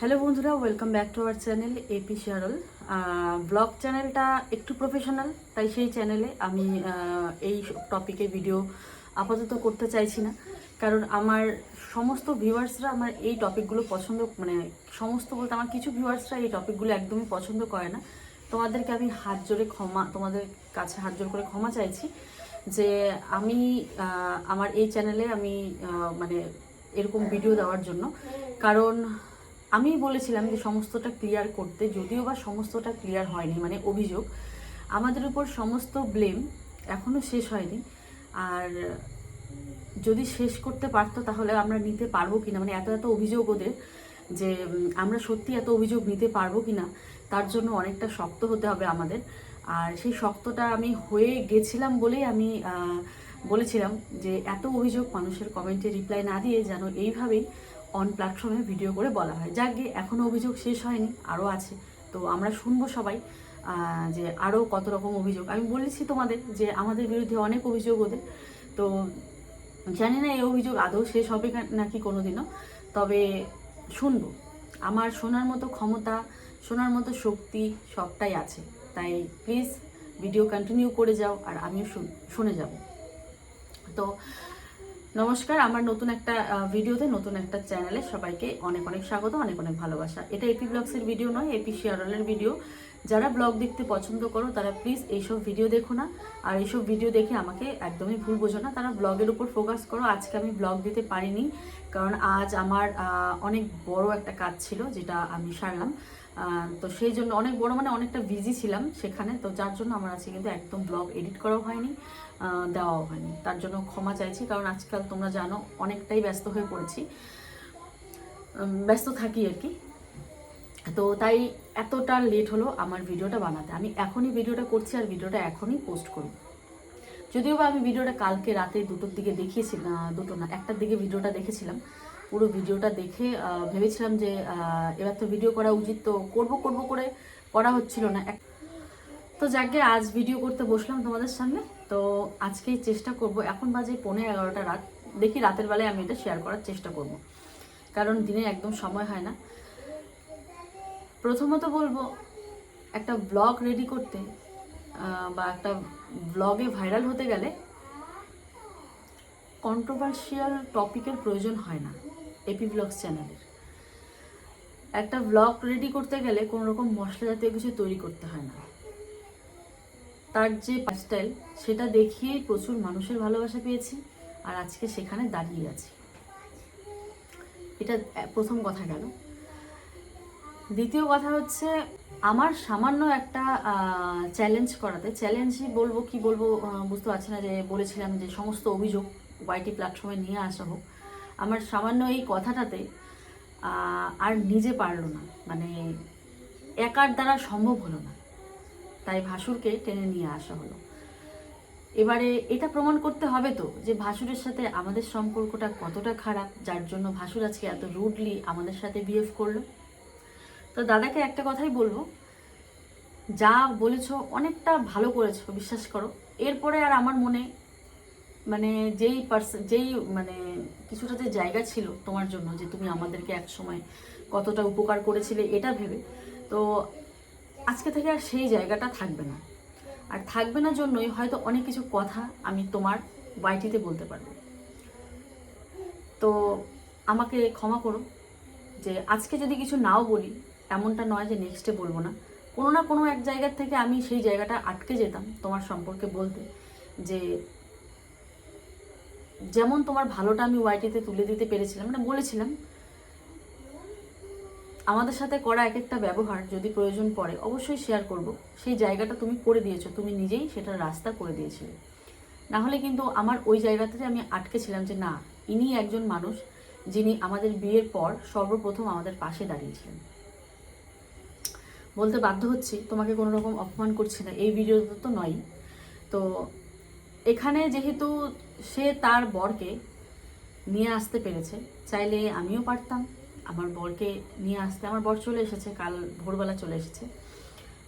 Hello বন্ধুরা welcome back to our channel AP শেয়ারল blog চ্যানেলটা একটু প্রফেশনাল তাই সেই চ্যানেলে আমি এই টপিকে ভিডিও আপাতত করতে চাইছি না। কারণ আমার সমস্ত ভিউয়ার্সরা আমার এই টপিকগুলো পছন্দ মানে সমস্ত বলতে আমার কিছু ভিউয়ার্সরা এই টপিকগুলো একদমই পছন্দ করে না। তোমাদেরকে আমি হাত জোরে ক্ষমা, তোমাদের কাছে হাত জোর করে ক্ষমা চাইছি যে আমি আমার এই চ্যানেলে আমি মানে এরকম ভিডিও দেওয়ার জন্য। কারণ আমি বলেছিলাম যে সমস্তটা ক্লিয়ার করতে, যদিও বা সমস্তটা ক্লিয়ার হয়নি মানে অভিযোগ, আমাদের উপর সমস্ত ব্লেম এখনও শেষ হয়নি। আর যদি শেষ করতে পারতো তাহলে আমরা নিতে পারব কিনা মানে এত এত অভিযোগ ওদের যে আমরা সত্যি এত অভিযোগ নিতে পারব কিনা, তার জন্য অনেকটা শক্ত হতে হবে আমাদের। আর সেই শক্তটা আমি হয়ে গেছিলাম বলেই আমি বলেছিলাম যে এত অভিযোগ মানুষের কমেন্টে রিপ্লাই না দিয়ে যেন এইভাবেই অন প্ল্যাটফর্মে ভিডিও করে বলা হয়। যাক গে এখনও অভিযোগ শেষ হয়নি আরও আছে। তো আমরা শুনব সবাই যে আরও কত রকম অভিযোগ। আমি বলেছি তোমাদের যে আমাদের বিরুদ্ধে অনেক অভিযোগ ওদের। তো জানি না এই অভিযোগ আদৌ শেষ হবে নাকি কোনোদিনও। তবে শুনব। আমার শোনার মতো ক্ষমতা, শোনার মতো শক্তি সবটাই আছে। তাই প্লিজ ভিডিও কন্টিনিউ করে যাও, আর আমিও শুনে যাব। তো নমস্কার, আমার নতুন একটা ভিডিওতে নতুন একটা চ্যানেলে সবাইকে অনেক অনেক স্বাগত, অনেক অনেক ভালোবাসা। এটা এপি ব্লগসের ভিডিও নয় এপি শিয়ারলের ভিডিও। যারা ব্লগ দেখতে পছন্দ করো, তারা প্লিজ এইসব ভিডিও দেখো না। আর এইসব ভিডিও দেখে আমাকে একদমই ভুল বোঝো না। তারা ব্লগের উপর ফোকাস করো। আজকে আমি ব্লগ দিতে পারিনি, কারণ আজ আমার অনেক বড় একটা কাজ ছিল, যেটা আমি সারলাম। তো সেই জন্য অনেক বড় মানে অনেকটা বিজি ছিলাম সেখানে। তো যার জন্য আমার আজকে কিন্তু একদম ব্লগ এডিট করাও হয়নি। দেওয়াও হয়নি। তার জন্য ক্ষমা চাইছি, কারণ আজকাল তোমরা জানো অনেকটাই ব্যস্ত হয়ে পড়েছি। ব্যস্ত থাকি আর কি। তো তাই এতটা লেট হলো আমার ভিডিওটা বানাতে। আমি এখনই ভিডিওটা করছি আর ভিডিওটা এখনই পোস্ট করি যদিও বা আমি ভিডিওটা কালকে রাতে দুটোর দিকে দেখিয়েছি না, দুটো না, একটার দিকে ভিডিওটা দেখেছিলাম। পুরো ভিডিওটা দেখে ভেবেছিলাম যে এবার তো ভিডিও করা উচিত, তো করব করব করে করা হচ্ছিল না। তো যাকে আজ ভিডিও করতে বসলাম তোমাদের সামনে তো আজকেই চেষ্টা করব, এখন বাজে পনেরো এগারোটা রাত, দেখি রাতের বেলায় আমি এটা শেয়ার করার চেষ্টা করব। কারণ দিনে একদম সময় হয় না। প্রথমত বলব, একটা ব্লগ রেডি করতে বা একটা ব্লগে ভাইরাল হতে গেলে কন্ট্রোভার্সিয়াল টপিকের প্রয়োজন হয় না এপি ব্লগস চ্যানেলের একটা ব্লগ রেডি করতে গেলে কোনো রকম মশলা জাতীয় কিছু তৈরি করতে হয় না। তার যে স্টাইল সেটা দেখিয়েই প্রচুর মানুষের ভালোবাসা পেয়েছি আর আজকে সেখানে দাঁড়িয়ে আছি। এটা প্রথম কথা গেল। দ্বিতীয় কথা হচ্ছে, আমার সামান্য একটা চ্যালেঞ্জ করাতে চ্যালেঞ্জই বলব কি বলব বুঝতে পারছি না যে বলেছিলাম যে সমস্ত অভিযোগ ওয়াইটি প্ল্যাটফর্মে নিয়ে আসা হোক। আমার সামান্য এই কথাটাতে আর নিজে পারল না। মানে একার দ্বারা সম্ভব হলো না। তাই ভাসুরকে টেনে নিয়ে আসা হলো। এবারে এটা প্রমাণ করতে হবে তো যে ভাসুরের সাথে আমাদের সম্পর্কটা কতটা খারাপ, যার জন্য ভাসুর আজকে এত রুডলি আমাদের সাথে বিহেভ করল। তো দাদাকে একটা কথাই বলব, যা বলেছ অনেকটা ভালো করেছ, বিশ্বাস করো। এরপরে আর আমার মনে মানে যেই পার্সন যেই মানে কিছুটা যে জায়গা ছিল তোমার জন্য যে তুমি আমাদেরকে এক সময় কতটা উপকার করেছিলে এটা ভেবে, তো আজকে থেকে আর সেই জায়গাটা থাকবে না। আর থাকবে না জন্যই হয়তো অনেক কিছু কথা আমি তোমার বাইটিতে বলতে পারব। তো আমাকে ক্ষমা করো যে আজকে যদি কিছু নাও বলি, এমনটা নয় যে নেক্সটে বলব না। কোনো না কোনো এক জায়গার থেকে আমি সেই জায়গাটা আটকে যেতাম তোমার সম্পর্কে বলতে যে যেমন তোমার ভালোটা আমি ওয়াইটিতে তুলে দিতে পেরেছিলাম মানে বলেছিলাম আমাদের সাথে করা এক একটা ব্যবহার যদি প্রয়োজন পড়ে, অবশ্যই শেয়ার করব। সেই জায়গাটা তুমি করে দিয়েছ, তুমি নিজেই সেটার রাস্তা করে দিয়েছিলে। না হলে কিন্তু আমার ওই জায়গাটাতে আমি আটকে ছিলাম যে না, ইনি একজন মানুষ যিনি আমাদের বিয়ের পর সর্বপ্রথম আমাদের পাশে দাঁড়িয়েছিলেন বলতে বাধ্য হচ্ছি, তোমাকে কোনো রকম অপমান করছি না, এই ভিডিওতে তো নয় তো এখানে যেহেতু সে তার বরকে নিয়ে আসতে পেরেছে, চাইলে আমিও পারতাম। আমার বরকে নিয়ে আসতে, আমার বর চলে এসেছে, কাল ভোরবেলা চলে এসেছে।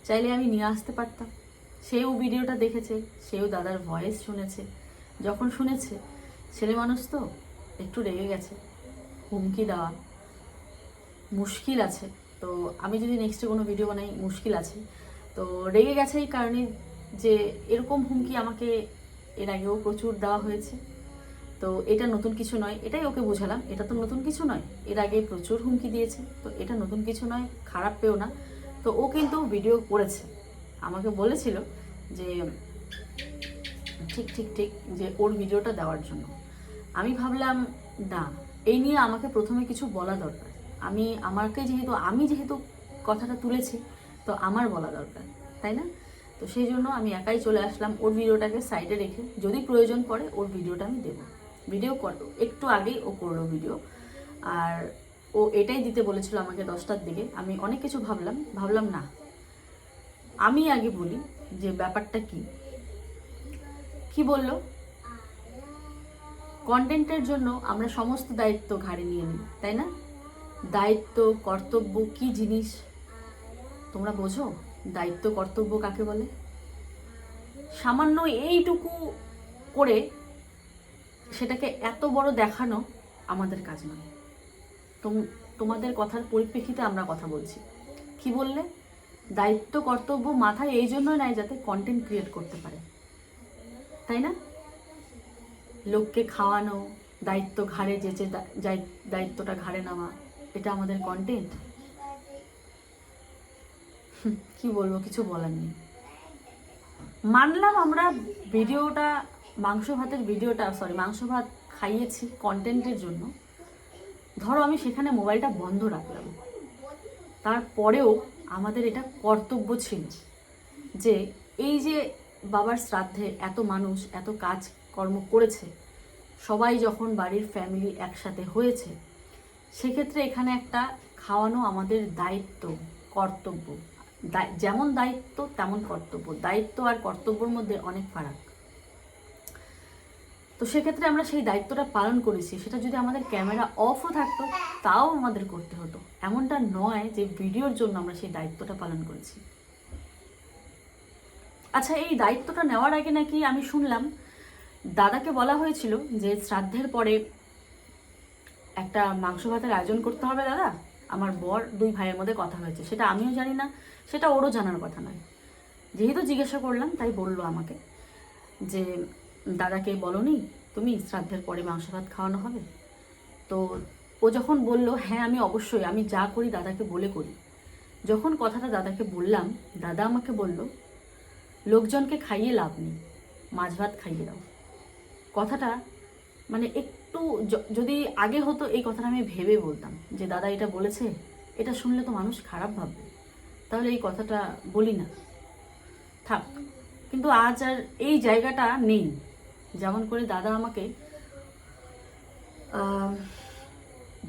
চাইলে আমি নিয়ে আসতে পারতাম। সেও ভিডিওটা দেখেছে, সেও দাদার ভয়েস শুনেছে। যখন শুনেছে, ছেলে মানুষ তো, একটু রেগে গেছে, হুমকি দেওয়া। মুশকিল আছে। তো আমি যদি নেক্সটে কোনো ভিডিও বানাই, মুশকিল আছে। তো রেগে গেছে এই কারণে যে এরকম হুমকি আমাকে এর আগেও প্রচুর দেওয়া হয়েছে। তো এটা নতুন কিছু নয়, এটাই ওকে বোঝালাম। এটা তো নতুন কিছু নয়, এর আগে প্রচুর হুমকি দিয়েছে। তো এটা নতুন কিছু নয়, খারাপ পেও না। তো ও কিন্তু ভিডিও করেছে। আমাকে বলেছিল যে, ঠিক ঠিক ঠিক, যে ওর ভিডিওটা দেওয়ার জন্য। আমি ভাবলাম, না, এই নিয়ে আমাকে প্রথমে কিছু বলা দরকার। আমি, আমাকে যেহেতু, আমি যেহেতু কথাটা তুলেছি, তো আমার বলা দরকার, তাই না? তো সেই জন্য আমি একাই চলে আসলাম ওর ভিডিওটাকে সাইডে রেখে। যদি প্রয়োজন পড়ে, ওর ভিডিওটা আমি দেবো। ভিডিও একটু আগেই ও করল ভিডিও। আর ও এটাই দিতে বলেছিল আমাকে দশটার দিকে। আমি অনেক কিছু ভাবলাম ভাবলাম না। আমি আগে বলি যে ব্যাপারটা কি? কি বলল? কন্টেন্টের জন্য আমরা সমস্ত দায়িত্ব ঘাড়ে নিয়ে নিই, তাই না? দায়িত্ব, কর্তব্য কি জিনিস? তোমরা বোঝো? দায়িত্ব, কর্তব্য কাকে বলে? সামান্য এইটুকু করে সেটাকে এত বড় দেখানো আমাদের কাজ নয়। তোম- তোমাদের কথার পরিপ্রেক্ষিতে আমরা কথা বলছি। কি বললে? দায়িত্ব, কর্তব্য মাথায় এই জন্য নাই যাতে কন্টেন্ট ক্রিয়েট করতে পারে। তাই না? লোককে খাওয়ানো, দায়িত্ব ঘাড়ে যেচে দায়িত্বটা ঘাড়ে নেওয়া, এটা আমাদের কন্টেন্ট কি বলব, কিছু বলার নেই। মানলাম আমরা ভিডিওটা মাংস ভাতের ভিডিওটা সরি মাংস ভাত খাইয়েছি কন্টেন্টের জন্য। ধরো আমি সেখানে মোবাইলটা বন্ধ রাখলাম। তারপরেও আমাদের এটা কর্তব্য ছিল যে এই যে বাবার শ্রাদ্ধে এত মানুষ, এত কাজ কর্ম করেছে, সবাই যখন বাড়ির ফ্যামিলি একসাথে হয়েছে, সেক্ষেত্রে এখানে একটা খাওয়ানো আমাদের দায়িত্ব, কর্তব্য। যেমন দায়িত্ব তেমন কর্তব্য। দায়িত্ব আর কর্তব্যর মধ্যে অনেক ফারাক। তো সেক্ষেত্রে আমরা সেই দায়িত্বটা পালন করেছি। সেটা যদি আমাদের ক্যামেরা অফও থাকতো, তাও আমাদের করতে হতো। এমনটা নয় যে ভিডিওর জন্য আমরা সেই দায়িত্বটা পালন করেছি। আচ্ছা এই দায়িত্বটা নেওয়ার আগে নাকি আমি শুনলাম, দাদাকে বলা হয়েছিল যে শ্রাদ্ধের পরে একটা মাংস ভাতের আয়োজন করতে হবে দাদা। আমার বর দুই ভাইয়ের মধ্যে কথা হয়েছে। সেটা আমিও জানি না, সেটা ওরও জানার কথা নয়। যেহেতু জিজ্ঞাসা করলাম, তাই বলল আমাকে যে দাদাকে বলনি, তুমি শ্রাদ্ধের পরে মাংস ভাত খাওয়ানো হবে? তো ও যখন বলল হ্যাঁ আমি অবশ্যই, আমি যা করি দাদাকে বলে করি। যখন কথাটা দাদাকে বললাম, দাদা আমাকে বলল, লোকজনকে খাইয়ে লাভ নেই, মাছ ভাত খাইয়ে দাও। কথাটা মানে একটু যদি আগে হতো এই কথাটা আমি ভেবে বলতাম, যে দাদা এটা বলেছে, এটা শুনলে তো মানুষ খারাপ ভাববে। তাহলে এই কথাটা বলি না। থাক, কিন্তু আজ আর এই জায়গাটা নেই। যেমন করে দাদা আমাকে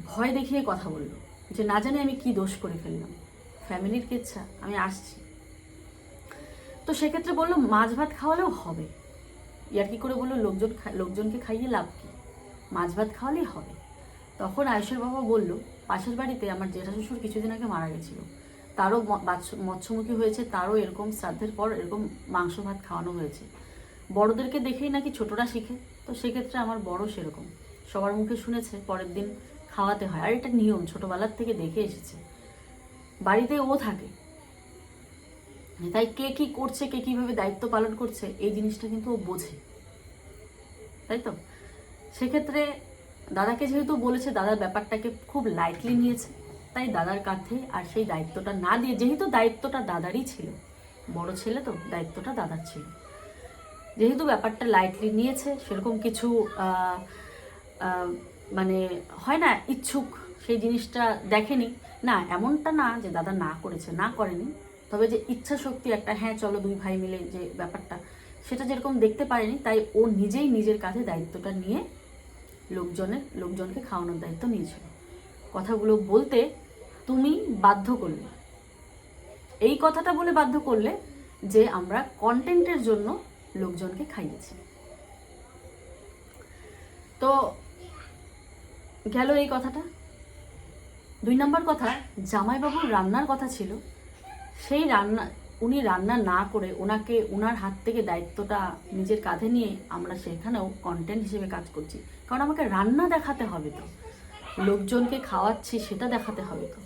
ভয় দেখিয়ে কথা বলল যে না জানি আমি কি দোষ করে ফেললাম। ফ্যামিলির কেচ্ছা, আমি আসছি। তো সেক্ষেত্রে বলল, মাছ ভাত খাওয়ালেও হবে। ইয়ার কি করে বলল, লোকজন লোকজনকে খাইয়ে লাভ কি? মাছ ভাত খাওয়ালেই হবে। তখন আয়ুষের বাবা বলল, পাশের বাড়িতে আমার জেঠা শ্বশুর কিছুদিন আগে মারা গেছিল। তারও মৎস্যমুখী হয়েছে, তারও এরকম শ্রাদ্ধের পর এরকম মাংস ভাত খাওয়ানো হয়েছে। বড়দেরকে দেখেই নাকি ছোটরা শিখে। তো সেক্ষেত্রে আমার বড় সেরকম। সবার মুখে শুনেছে, পরের দিন খাওয়াতে হয়। আর এটা নিয়ম, ছোটবেলার থেকে দেখে এসেছে। বাড়িতে ও থাকে। তাই কে কি করছে, কে কীভাবে দায়িত্ব পালন করছে, এই জিনিসটা কিন্তু ও বোঝে। তাই তো? সেক্ষেত্রে দাদাকে যেহেতু বলেছে দাদার ব্যাপারটাকে খুব লাইটলি নিয়েছে। তাই দাদার কাঁধে আর সেই দায়িত্বটা না দিয়ে, যেহেতু দায়িত্বটা দাদারই ছিল, বড় ছেলে তো, দায়িত্বটা দাদার ছিল। যেহেতু ব্যাপারটা লাইটলি নিয়েছে, সেরকম কিছু মানে হয় না, ইচ্ছুক সেই জিনিসটা দেখেনি। না, এমনটা না যে দাদা না করেছে, না করেনি। তবে যে ইচ্ছা শক্তি একটা হ্যাঁ চলো দুই ভাই মিলে যে ব্যাপারটা, সেটা যেরকম দেখতে পারেনি, তাই ও নিজেই নিজের কাছে দায়িত্বটা নিয়ে লোকজনের, লোকজনকে খাওয়ানোর দায়িত্ব নিয়েছিল। কথাগুলো বলতে তুমি বাধ্য করলে। এই কথাটা বলে বাধ্য করলে যে আমরা কন্টেন্টের জন্য লোকজনকে খাইয়েছি তো গেল এই কথাটা। দুই নম্বর কথা জামাইবাবুর রান্নার কথা ছিল। সেই রান্না, উনি রান্না না করে ওনাকে ওনার হাত থেকে দায়িত্বটা নিজের কাঁধে নিয়ে আমরা সেখানেও কন্টেন্ট হিসেবে কাজ করছি। কারণ আমাকে রান্না দেখাতে হবে তো। লোকজনকে খাওয়াচ্ছি, সেটা দেখাতে হবে তো।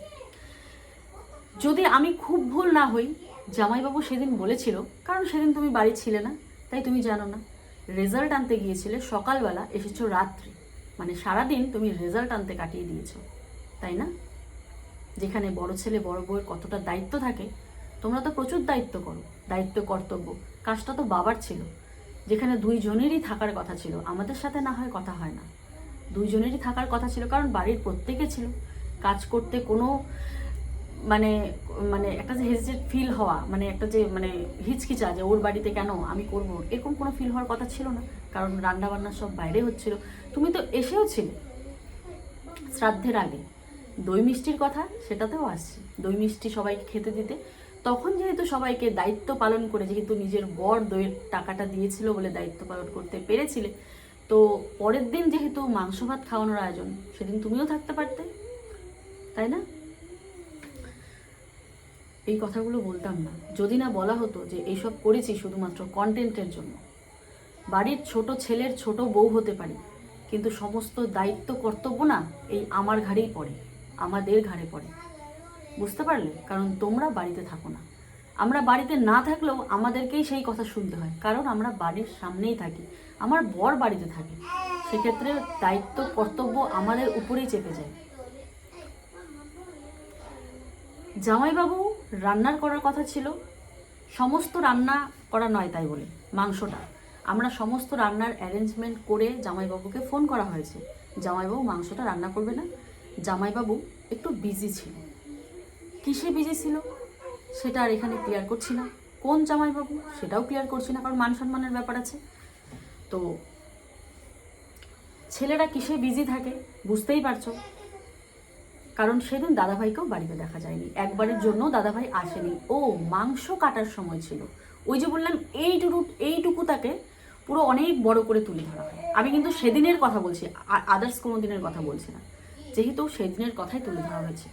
যদি আমি খুব ভুল না হই, জামাইবাবু সেদিন বলেছিল, কারণ সেদিন তুমি বাড়ি ছিলে না। তাই তুমি জানো না রেজাল্ট আনতে গিয়েছিলে সকালবেলা, এসেছ রাত্রি। মানে সারাদিন তুমি রেজাল্ট আনতে কাটিয়ে দিয়েছ, তাই না? যেখানে বড় ছেলে বড় বউয়ের কতটা দায়িত্ব থাকে, তোমরা তো প্রচুর দায়িত্ব করো, দায়িত্ব, কর্তব্য, কাজটা তো বাবার ছিল। যেখানে দুইজনেরই থাকার কথা ছিল, আমাদের সাথে না হয় কথা হয় না। দুইজনেরই থাকার কথা ছিল, কারণ বাড়ির প্রত্যেকে ছিল। কাজ করতে কোনো মানে মানে একটা যে হেজিটেট ফিল হওয়া মানে একটা যে মানে হিচকিচা যে ওর বাড়িতে কেন আমি করব, এরকম কোনো ফিল হওয়ার কথা ছিল না। কারণ রান্না বান্না সব বাইরে হচ্ছিল। তুমি তো এসেও ছিলে শ্রাদ্ধের আগে। দই মিষ্টির কথা সেটাতেও আসছে। দই মিষ্টি সবাইকে খেতে দিতে। তখন যেহেতু সবাইকে দায়িত্ব পালন করে, যেহেতু নিজের বর দইয়ের টাকাটা দিয়েছিল বলে দায়িত্ব পালন করতে পেরেছিলে, তো পরের দিন যেহেতু মাংস ভাত খাওয়ানোর আয়োজন, সেদিন তুমিও থাকতে পারতে, তাই না? এই কথাগুলো বলতাম না। যদি না বলা হতো যে এইসব করেছি শুধুমাত্র কন্টেন্টের জন্য। বাড়ির ছোট ছেলের ছোট বউ হতে পারি, কিন্তু সমস্ত দায়িত্ব, কর্তব্য না এই আমার ঘাড়েই পড়ে, আমাদের ঘাড়ে পড়ে। বুঝতে পারলে? কারণ তোমরা বাড়িতে থাকো না। আমরা বাড়িতে না থাকলেও আমাদেরকেই সেই কথা শুনতে হয়। কারণ আমরা বাড়ির সামনেই থাকি, আমার বর বাড়িতে থাকে। সেক্ষেত্রে দায়িত্ব, কর্তব্য আমাদের উপরেই চেপে যায়। জামাইবাবু রান্নার করার কথা ছিল। সমস্ত রান্না করা নয় তাই বলে, মাংসটা। আমরা সমস্ত রান্নার অ্যারেঞ্জমেন্ট করে জামাইবাবুকে ফোন করা হয়েছে। জামাইবাবু মাংসটা রান্না করবে না। জামাইবাবু একটু বিজি ছিল। কিসে বিজি ছিল? সেটা আর এখানে ক্লিয়ার করছি না। কোন জামাইবাবু? সেটাও ক্লিয়ার করছি না, কারণ মান সম্মানের ব্যাপার আছে। তো ছেলেরা কিসে বিজি থাকে বুঝতেই পারছ। কারণ সেদিন দাদাভাইকেও বাড়িতে দেখা যায়নি। একবারের জন্য দাদাভাই আসেনি। ও মাংস কাটার সময় ছিল। ওই যে বললাম, এইটুকু এইটুকু তাকে পুরো অনেক বড় করে তুলে ধরা হয়। আমি কিন্তু সেদিনের কথা বলছি আদার্স কোনো দিনের কথা বলছি না। যেহেতু সেদিনের কথাই তুলে ধরা হয়েছে।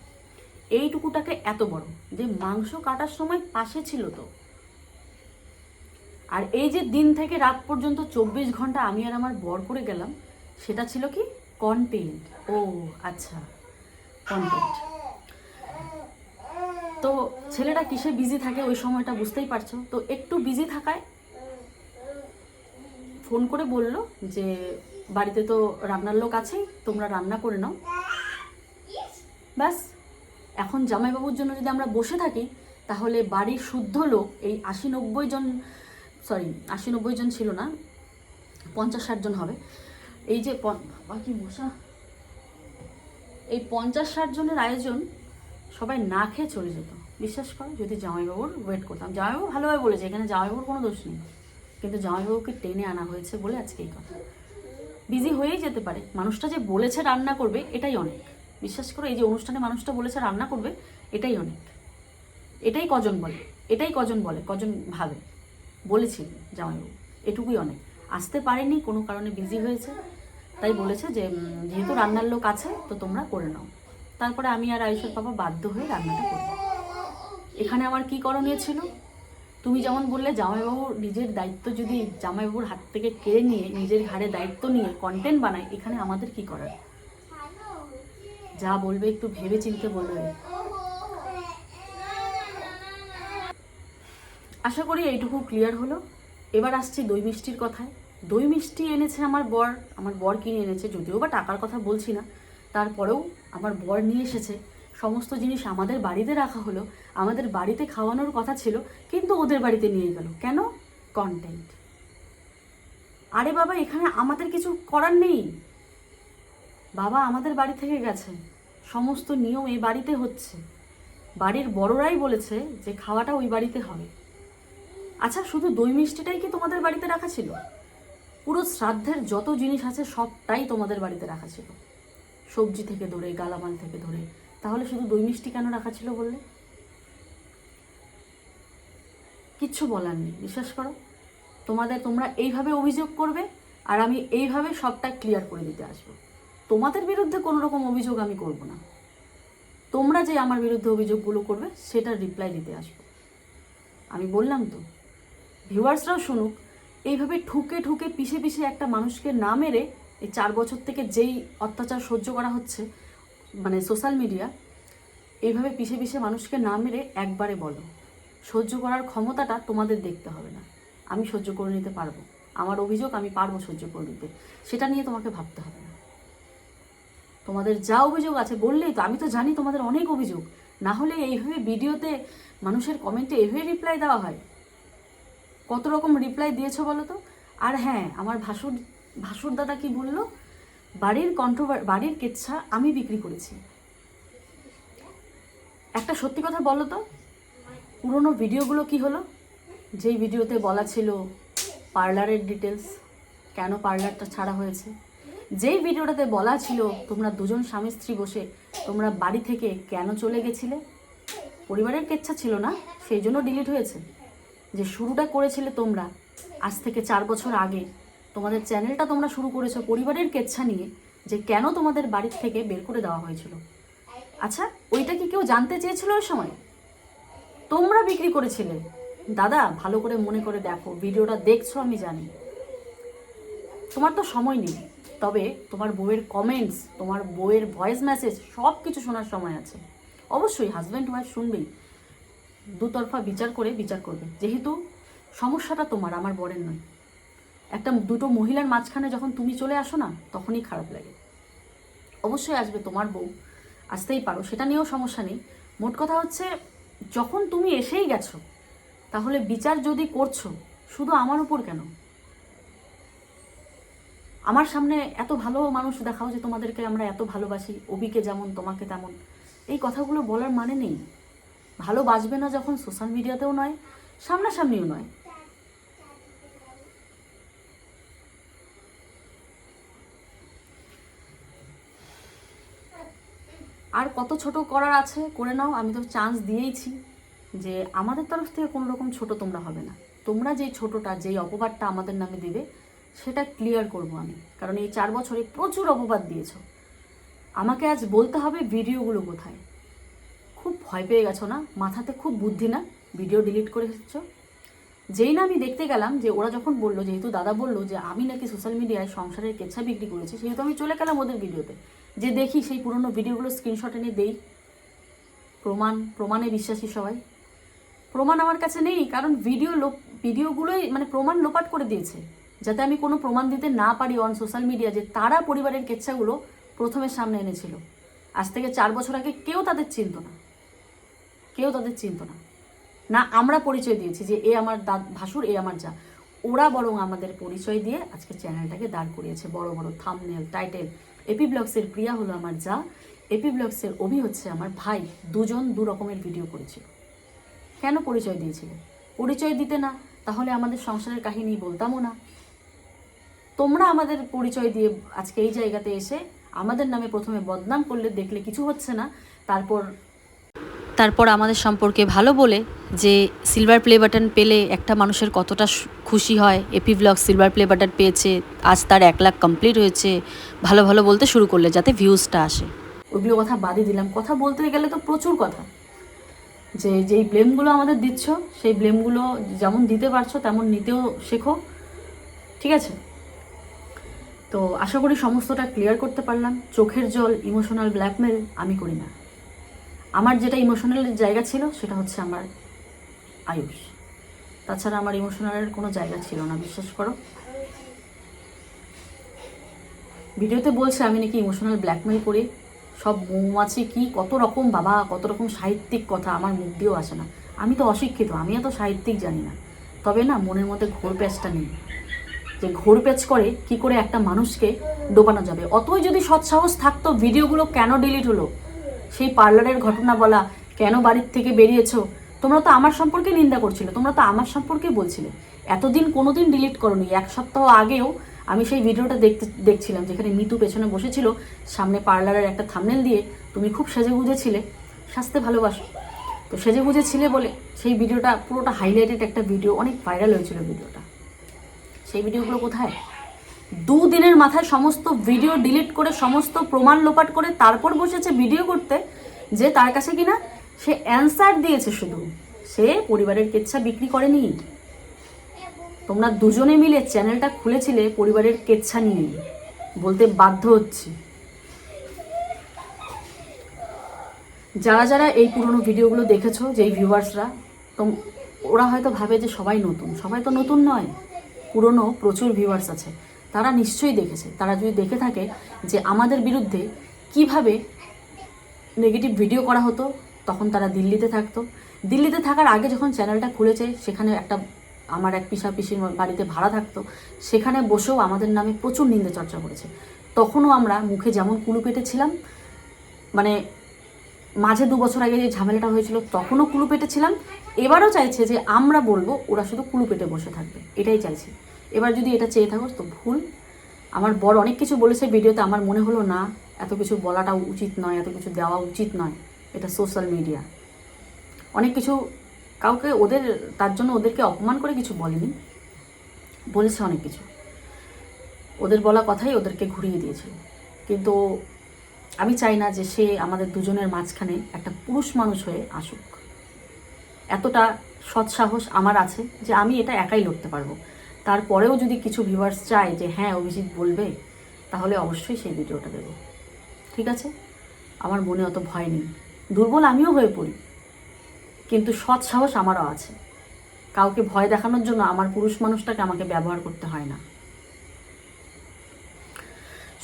এইটুকুটাকে এত বড় যে মাংস কাটার সময় পাশে ছিল তো। আর এই যে দিন থেকে রাত পর্যন্ত চব্বিশ ঘণ্টা আমি আর আমার বর করে গেলাম, সেটা ছিল কি? কন্টেন্ট ও আচ্ছা। কন্টেন্ট তো ছেলেটা কিসে বিজি থাকে ওই সময়টা বুঝতেই পারছ? তো একটু বিজি থাকায় ফোন করে বলল যে, বাড়িতে তো রান্নার লোক আছেই, তোমরা রান্না করে নাও। ব্যাস, এখন জামাইবাবুর জন্য যদি আমরা বসে থাকি, তাহলে বাড়ির শুদ্ধ লোক, এই আশি নব্বই জন সরি আশি নব্বই জন ছিল না, পঞ্চাশ ষাট জন হবে। এই যে, পন- বাবা কি মশা? এই পঞ্চাশ ষাট জনের আয়োজন সবাই না খেয়ে চলে যেত। বিশ্বাস করো, যদি জামাইবাবুর ওয়েট করতাম। জামাইবাবু ভালোভাবে বলেছে, এখানে জামাইবাবুর কোনো দোষ নেই। কিন্তু জামাইবাবুকে টেনে আনা হয়েছে বলে আজকে এই কথা। বিজি হয়েই যেতে পারে। মানুষটা যে বলেছে রান্না করবে, এটাই অনেক। বিশ্বাস করো, এই যে অনুষ্ঠানে মানুষটা বলেছে রান্না করবে, এটাই অনেক। এটাই কজন বলে? এটাই কজন বলে? কজন ভাবে? বলেছি জামাইবাবু। এটুকুই অনেক। আসতে পারেনি, কোনো কারণে বিজি হয়েছে। তাই বলেছে যে যেহেতু রান্নার লোক আছে, তো তোমরা করে নাও। তারপরে আমি আর আয়ুষের বাবা বাধ্য হয়ে রান্নাটা করি এখানে আমার কি করণীয় ছিল? তুমি যেমন বললে, জামাইবাবু নিজের দায়িত্ব যদি জামাইবাবুর হাত থেকে কেড়ে নিয়ে, নিজের ঘাড়ে দায়িত্ব নিয়ে কন্টেন্ট বানায়, এখানে আমাদের কি করার? যা বলবে একটু ভেবে চিনতে বলবে আশা করি এইটুকু ক্লিয়ার হলো। এবার আসছি দই মিষ্টির কথায়। দই মিষ্টি এনেছে আমার বর আমার বর কিনে এনেছে যদিও বা টাকার কথা বলছি না। তারপরেও আমার বর নিয়ে এসেছে। সমস্ত জিনিস আমাদের বাড়িতে রাখা হলো, আমাদের বাড়িতে খাওয়ানোর কথা ছিল, কিন্তু ওদের বাড়িতে নিয়ে গেল। কেন? কন্টেন্ট আরে বাবা, এখানে আমাদের কিছু করার নেই। বাবা আমাদের বাড়ি থেকে গেছে। সমস্ত নিয়ম এই বাড়িতে হচ্ছে। বাড়ির বড়রাই বলেছে যে খাওয়াটা ওই বাড়িতে হবে। আচ্ছা শুধু দই মিষ্টিটাই কি তোমাদের বাড়িতে রাখা ছিল? পুরো শ্রাদ্ধের যত জিনিস আছে সবটাই তোমাদের বাড়িতে রাখা ছিল। সবজি থেকে ধরে, গালামাল থেকে ধরে, তাহলে শুধু দই মিষ্টি কেন রাখা ছিল বললে? কিচ্ছু বলার নেই, বিশ্বাস করো? তোমাদের তোমরা এইভাবে অভিযোগ করবে আর আমি এইভাবে সবটা ক্লিয়ার করে দিতে আসব। তোমাদের বিরুদ্ধে কোনো রকম অভিযোগ আমি করব না। তোমরা যে আমার বিরুদ্ধে অভিযোগগুলো করবে, সেটার রিপ্লাই দিতে আসব। আমি বললাম তো ভিউয়ার্সরাও শুনুক এইভাবে ঠুকে ঠুকে পিষে পিষে একটা মানুষকে না মেরে এই চার বছর থেকে যেই অত্যাচার সহ্য করা হচ্ছে মানে সোশ্যাল মিডিয়া এইভাবে পিছে পিছে মানুষকে না মেরে একবারে বলো। সহ্য করার ক্ষমতাটা তোমাদের দেখতে হবে না। আমি সহ্য করে নিতে পারব। আমার অভিযোগ আমি পারব সহ্য করে নিতে। সেটা নিয়ে তোমাকে ভাবতে হবে না। তোমাদের যা অভিযোগ আছে বললেই তো, আমি তো জানি তোমাদের অনেক অভিযোগ। না হলে এইভাবে ভিডিওতে মানুষের কমেন্টে এভাবে রিপ্লাই দেওয়া হয়। কত রকম রিপ্লাই দিয়েছ বলো তো আর হ্যাঁ আমার ভাসুর ভাসুর দাদা কি বলল? বাড়ির কন্ট্রোভার বাড়ির কেচ্ছা আমি বিক্রি করেছি। একটা সত্যি কথা বলো তো, পুরোনো ভিডিওগুলো কি হলো? যেই ভিডিওতে বলা ছিল পার্লারের ডিটেলস কেন পার্লারটা ছাড়া হয়েছে? যেই ভিডিওটাতে বলা ছিল তোমরা দুজন স্বামী স্ত্রী বসে তোমরা বাড়ি থেকে কেন চলে গেছিলে? পরিবারের কেচ্ছা ছিল না, সেই জন্য ডিলিট হয়েছে। যে শুরুটা করেছিলে তোমরা, আজ থেকে চার বছর আগে, তোমাদের চ্যানেলটা তোমরা শুরু করেছ পরিবারের কেচ্ছা নিয়ে, যে কেন তোমাদের বাড়ির থেকে বের করে দেওয়া হয়েছিল। আচ্ছা ওইটা কি কেউ জানতে চেয়েছিল ওই সময়? তোমরা বিক্রি করেছিলে। দাদা, ভালো করে মনে করে দেখো, ভিডিওটা দেখছ আমি জানি। তোমার তো সময় নেই, তবে তোমার বউয়ের কমেন্টস তোমার বউয়ের ভয়েস মেসেজ সব কিছু শোনার সময় আছে। অবশ্যই হাজব্যান্ড ওয়াইফ শুনবেই। দুতরফা বিচার করে বিচার করবে। যেহেতু সমস্যাটা তোমার, আমার বরের নয়। একটা দুটো মহিলার মাঝখানে যখন তুমি চলে আসো না, তখনই খারাপ লাগে। অবশ্যই আসবে তোমার বউ, আসতেই পারো, সেটা নিয়েও সমস্যা নেই। মোট কথা হচ্ছে, যখন তুমি এসেই গেছো, তাহলে বিচার যদি করছ, শুধু আমার উপর কেন? আমার সামনে এত ভালো মানুষ দেখাও যে তোমাদেরকে আমরা এত ভালোবাসি, অবিকে যেমন, তোমাকে তেমন, এই কথাগুলো বলার মানে নেই। ভালোবাসবে না যখন সোশ্যাল মিডিয়াতেও নয়, সামনাসামনিও নয়। আর কত ছোট করার আছে, করে নাও, আমি তো চান্স দিয়েইছি যে আমাদের তরফ থেকে কোনো রকম ছোট তোমরা হবে না। তোমরা যেই ছোটটা, যেই অপবাদটা আমাদের নামে দেবে, সেটা ক্লিয়ার করব আমি। কারণ এই চার বছরে প্রচুর অপবাদ দিয়েছ। আমাকে আজ বলতে হবে ভিডিওগুলো কোথায়। খুব ভয় পেয়ে গেছো না? মাথাতে খুব বুদ্ধি না? ভিডিও ডিলিট করে এসেছ? যেই না আমি দেখতে গেলাম যে ওরা যখন বলল, যেহেতু দাদা বলল যে আমি নাকি সোশ্যাল মিডিয়ায় সংসারের কেচ্ছা বিক্রি করেছি, সেহেতু আমি চলে গেলাম ওদের ভিডিওতে যে দেখি সেই পুরনো ভিডিওগুলো স্ক্রিনশট এনে দেই। প্রমাণ, প্রমাণে বিশ্বাসী সবাই। প্রমাণ আমার কাছে নেই, কারণ ভিডিও লোপ ভিডিওগুলোই মানে প্রমাণ লোপাট করে দিয়েছে। যাতে আমি কোনো প্রমাণ দিতে না পারি অন সোশ্যাল মিডিয়া যে তারা পরিবারের কেচ্ছাগুলো প্রথমে সামনে এনেছিল। আজ থেকে চার বছর আগে কেউ তাদের চিনত না। কেউ তাদের চিনত না। না, আমরা পরিচয় দিয়েছি যে এ আমার দাদ ভাসুর, এ আমার যা। ওরা বরং আমাদের পরিচয় দিয়ে আজকে চ্যানেলটাকে দাঁড় করিয়েছে। বড় বড় থামনেল টাইটেল এপি ব্লগসের প্রিয়া হলো আমার যা। এপি ব্লগসের অভি হচ্ছে আমার ভাই। দুজন দু রকমের ভিডিও করেছিল। কেন পরিচয় দিয়েছিলে? পরিচয় দিতে না, তাহলে আমাদের সংসারের কাহিনী বলতামও না। তোমরা আমাদের পরিচয় দিয়ে আজকে এই জায়গাতে এসে আমাদের নামে প্রথমে বদনাম করলে, দেখলে কিছু হচ্ছে না। তারপর তারপর আমাদের সম্পর্কে ভালো বলে যে সিলভার প্লে বাটন পেলে একটা মানুষের কতটা খুশি হয়। AP blog silver play button পেয়েছে, আজ তার এক লাখ কমপ্লিট হয়েছে। ভালো ভালো বলতে শুরু করলে যাতে ভিউজটা আসে। ওইগুলো কথা বাদই দিলাম। কথা বলতে গেলে তো প্রচুর কথা। যে, যেই ব্লেমগুলো আমাদের দিচ্ছ, সেই ব্লেমগুলো যেমন দিতে পারছ, তেমন নিতেও শেখো। ঠিক আছে? তো আশা করি সমস্তটা ক্লিয়ার করতে পারলাম। চোখের জল ইমোশনাল ব্ল্যাকমেল আমি করি না। আমার যেটা ইমোশনাল জায়গা ছিল সেটা হচ্ছে আমার আয়ুষ। তাছাড়া আমার ইমোশনালের কোনো জায়গা ছিল না, বিশ্বাস করো। ভিডিওতে বলছে, আমি নাকি ইমোশনাল ব্ল্যাকমেল করি। সব মৌমাছি কি, কত রকম বাবা, কত রকম সাহিত্যিক কথা, আমার মুখ দিয়েও আসে না। আমি তো অশিক্ষিত, আমি এত সাহিত্যিক জানি না। তবে না, মনের মধ্যে ঘোর প্যাচটা নেই। যে ঘোর প্যাচ করে কি করে একটা মানুষকে ডোবানো যাবে? অতই যদি সৎসাহস থাকতো, ভিডিওগুলো কেন ডিলিট হলো? সেই পার্লারের ঘটনা বলা, কেন বাড়ির থেকে বেরিয়েছো? তোমরা তো আমার সম্পর্কে নিন্দা করছিলে, তোমরা তো আমার সম্পর্কে বলছিলে। এতদিন কোনোদিন ডিলিট করোনি। এক সপ্তাহ আগেও আমি সেই ভিডিওটা দেখতে, দেখছিলাম যেখানে মিতু পেছনে বসেছিল, সামনে পার্লারের একটা থামনেল দিয়ে তুমি খুব সেজে গুজেছিলে। সাজতে ভালোবাসো। তো সেজে গুজে ছিলে বলে সেই ভিডিওটা পুরোটা হাইলাইটেড একটা ভিডিও, অনেক ভাইরাল হয়েছিল ভিডিওটা। সেই ভিডিওগুলো কোথায়? দুদিনের মাথায় সমস্ত ভিডিও ডিলিট করে, সমস্ত প্রমাণ লোপাট করে তারপর বসেছে ভিডিও করতে যে তার কাছে কিনা সে অ্যান্সার দিয়েছে শুধু। সে পরিবারের কেচ্ছা বিক্রি করেনি। তোমরা দুজনে মিলে চ্যানেলটা খুলেছিলে পরিবারের কেচ্ছা নিয়ে। বলতে বাধ্য হচ্ছি। যারা যারা এই পুরনো ভিডিওগুলো দেখেছ, যেই ভিউয়ার্সরা তো ওরা হয়তো ভাবে যে সবাই নতুন। সবাই তো নতুন নয়। পুরনো প্রচুর ভিউয়ার্স আছে। তারা নিশ্চয়ই দেখেছে। তারা যদি দেখে থাকে যে আমাদের বিরুদ্ধে কীভাবে নেগেটিভ ভিডিও করা হতো, তখন তারা দিল্লিতে থাকতো। দিল্লিতে থাকার আগে যখন চ্যানেলটা খুলেছে, সেখানে একটা আমার এক পিসা পিসির বাড়িতে ভাড়া থাকতো, সেখানে বসেও আমাদের নামে প্রচুর নিন্দে চর্চা করেছে। তখনও আমরা মুখে যেমন কুলু পেটেছিলাম মানে মাঝে দু বছর আগে যে ঝামেলাটা হয়েছিল, তখনও কুলু পেটেছিলাম। এবারও চাইছে যে আমরা বলব, ওরা শুধু কুলু পেটে বসে থাকবে। এটাই চাইছে। এবার যদি এটা চেয়ে থাকো, তো ভুল। আমার বড় অনেক কিছু বলেছে ভিডিওতে, আমার মনে হলো না, এত কিছু বলাটা উচিত নয়, এত কিছু দেওয়া উচিত নয়। এটা সোশ্যাল মিডিয়া অনেক কিছু কাউকে ওদের, তার জন্য ওদেরকে অপমান করে কিছু বলেনি। বলেছে অনেক কিছু। ওদের বলা কথাই ওদেরকে ঘুরিয়ে দিয়েছিল কিন্তু আমি চাই না যে সে আমাদের দুজনের মাঝখানে একটা পুরুষ মানুষ হয়ে আসুক। এতটা সৎসাহস আমার আছে যে আমি এটা একাই লড়তে পারব। তারপরেও যদি কিছু ভিউয়ার্স চায় যে হ্যাঁ অভিজিৎ বলবে, তাহলে অবশ্যই সেই ভিডিওটা দেবো। ঠিক আছে? আমার মনে অত ভয় নেই। দুর্বল আমিও হয়ে পড়ি। কিন্তু সৎ সাহস আমারও আছে। কাউকে ভয় দেখানোর জন্য আমার পুরুষ মানুষটাকে আমাকে ব্যবহার করতে হয় না।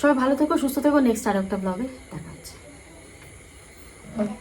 সবাই ভালো থেকো, সুস্থ থেকো। নেক্সট আর একটা ব্লগে দেখা হচ্ছে।